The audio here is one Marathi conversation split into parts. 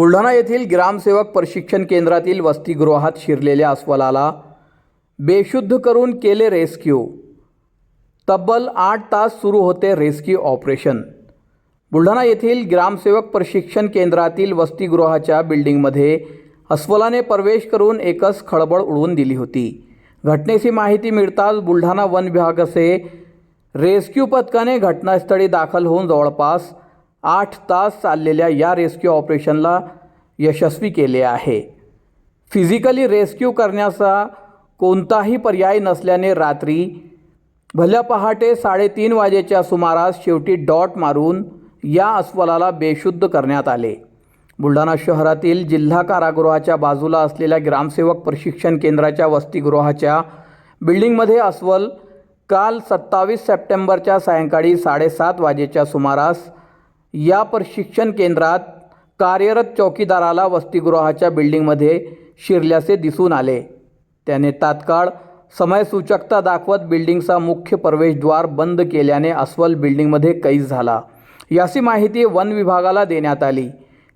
बुलढाणा येथील ग्रामसेवक प्रशिक्षण केंद्रातील वसतिगृहात शिरलेल्या अस्वलाला बेशुद्ध करून केले रेस्क्यू. तब्बल आठ तास सुरू होते रेस्क्यू ऑपरेशन. बुलढाणा येथील ग्रामसेवक प्रशिक्षण केंद्रातील वसतिगृहाच्या बिल्डिंगमध्ये अस्वलाने प्रवेश करून एकच खळबळ उडवून दिली होती. घटनेची माहिती मिळताच बुलढाणा वन विभागाचे रेस्क्यू पथकाने घटनास्थळी दाखल होऊन जवळपास आठ तास चाललेल्या या रेस्क्यू ऑपरेशनला यशस्वी केले आहे. फिजिकली रेस्क्यू करण्याचा कोणताही पर्याय नसल्याने रात्री भल्या पहाटे साडेतीन वाजेच्या सुमारास शेवटी डॉट मारून या अस्वलाला बेशुद्ध करण्यात आले. बुलढाणा शहरातील जिल्हा कारागृहाच्या बाजूला असलेल्या ग्रामसेवक प्रशिक्षण केंद्राच्या वसतिगृहाच्या बिल्डिंगमध्ये अस्वल काल सत्तावीस सप्टेंबरच्या सायंकाळी साडेसात वाजेच्या सुमारास या प्रशिक्षण केंद्रात कार्यरत चौकीदाराला वसतिगृहाच्या बिल्डिंगमध्ये शिरल्याचे दिसून आले. त्याने तात्काळ समयसूचकता दाखवत बिल्डिंगचा मुख्य प्रवेशद्वार बंद केल्याने अस्वल बिल्डिंगमध्ये कैद झाला. याची माहिती वन विभागाला देण्यात आली.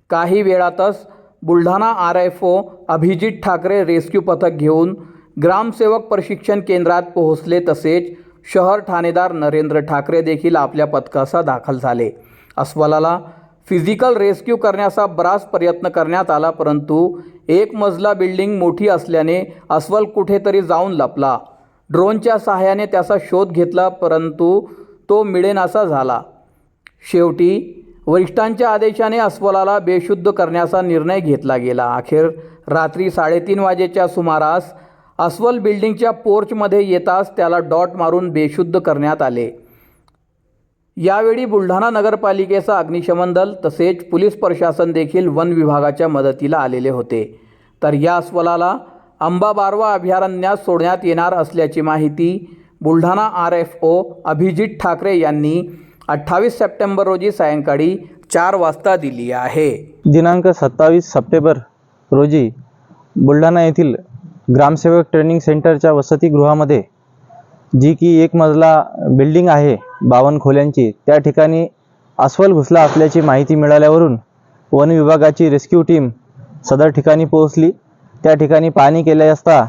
काही वेळातच Buldhana R F O Abhijit Thackeray rescue पथक घेऊन ग्रामसेवक प्रशिक्षण केंद्रात पोहोचले तसेच शहर ठाणेदार नरेंद्र ठाकरे देखील आपल्या पथकाचा दाखल झाले. अस्वलाला फिजिकल रेस्क्यू करण्याचा बराच प्रयत्न करण्यात आला परंतु एक मजला बिल्डिंग मोठी असल्याने अस्वल कुठेतरी जाऊन लपला. ड्रोनच्या सहाय्याने त्याचा शोध घेतला परंतु तो मिळेनासा झाला. शेवटी वरिष्ठांच्या आदेशाने अस्वलाला बेशुद्ध करण्याचा निर्णय घेतला गेला. अखेर रात्री साडेतीन वाजेच्या सुमारास अस्वल बिल्डिंगच्या पोर्चमध्ये येताच त्याला डॉट मारून बेशुद्ध करण्यात आले. यावेळी बुलढाणा नगरपालिकेचा अग्निशमन दल तसेच पोलीस प्रशासन देखील वन विभागाच्या मदतीला आलेले होते. तर या अस्वलाला अंबाबारवा अभयारण्यात सोडण्यात येणार असल्याची माहिती Buldhana R F O Abhijit Thackeray यांनी अठ्ठावीस सप्टेंबर रोजी सायंकाळी चार वाजता दिली आहे. दिनांक सत्तावीस सप्टेंबर रोजी बुलढाणा येथील ग्रामसेवक ट्रेनिंग सेंटरच्या वसतिगृहामध्ये जी की एक मजला बिल्डिंग आहे बावन्न खोल्यांची. त्या ठिकाणी अस्वल घुसला असल्याची माहिती मिळाल्यावरून वन विभागाची रेस्क्यू टीम सदर ठिकाणी पोहोचली. त्या ठिकाणी पाहणी केल्या असता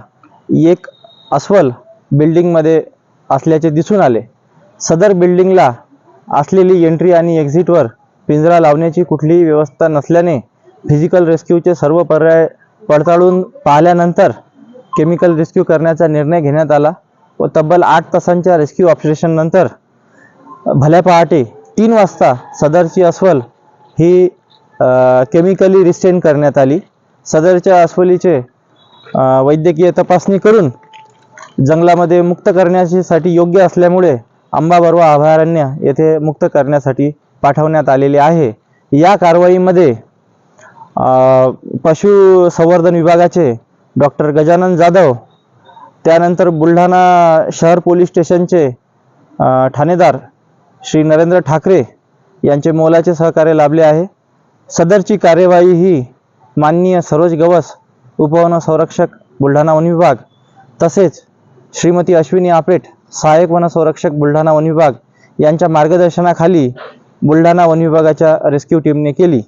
एक अस्वल बिल्डिंगमध्ये असल्याचे दिसून आले. सदर बिल्डिंगला असलेली एंट्री आणि एक्झिटवर पिंजरा लावण्याची कुठलीही व्यवस्था नसल्याने फिजिकल रेस्क्यूचे सर्व पर्याय पडताळून पाहिल्यानंतर केमिकल रेस्क्यू करण्याचा निर्णय घेण्यात आला व तब्बल आठ तासांच्या रेस्क्यू ऑपरेशननंतर भल्या पहाटे तीन वाजता सदरची अस्वल ही केमिकली रिस्टेन करण्यात आली. सदरच्या अस्वलीचे वैद्यकीय तपासणी करून जंगलामध्ये मुक्त करण्यासाठी योग्य असल्यामुळे अंबाबरवा अभयारण्य येथे मुक्त करण्यासाठी पाठवण्यात आलेले आहे. या कारवाईमध्ये पशु पशुसंवर्धन विभागाचे डॉक्टर गजानन जाधव त्यानंतर बुलढाणा शहर पोलीस स्टेशनचे ठाणेदार श्री नरेंद्र ठाकरे यांचे मोलाचे सहकार्य लाभले आहे. सदरची कार्यवाही ही माननीय सरोज गवस उपवन संरक्षक बुलढाणा वन विभाग तसेच श्रीमती अश्विनी आपेट सहाय्यक वन संरक्षक बुलढाणा वन विभाग यांच्या मार्गदर्शनाखाली बुलढाणा वन विभागाच्या रेस्क्यू टीमने केली.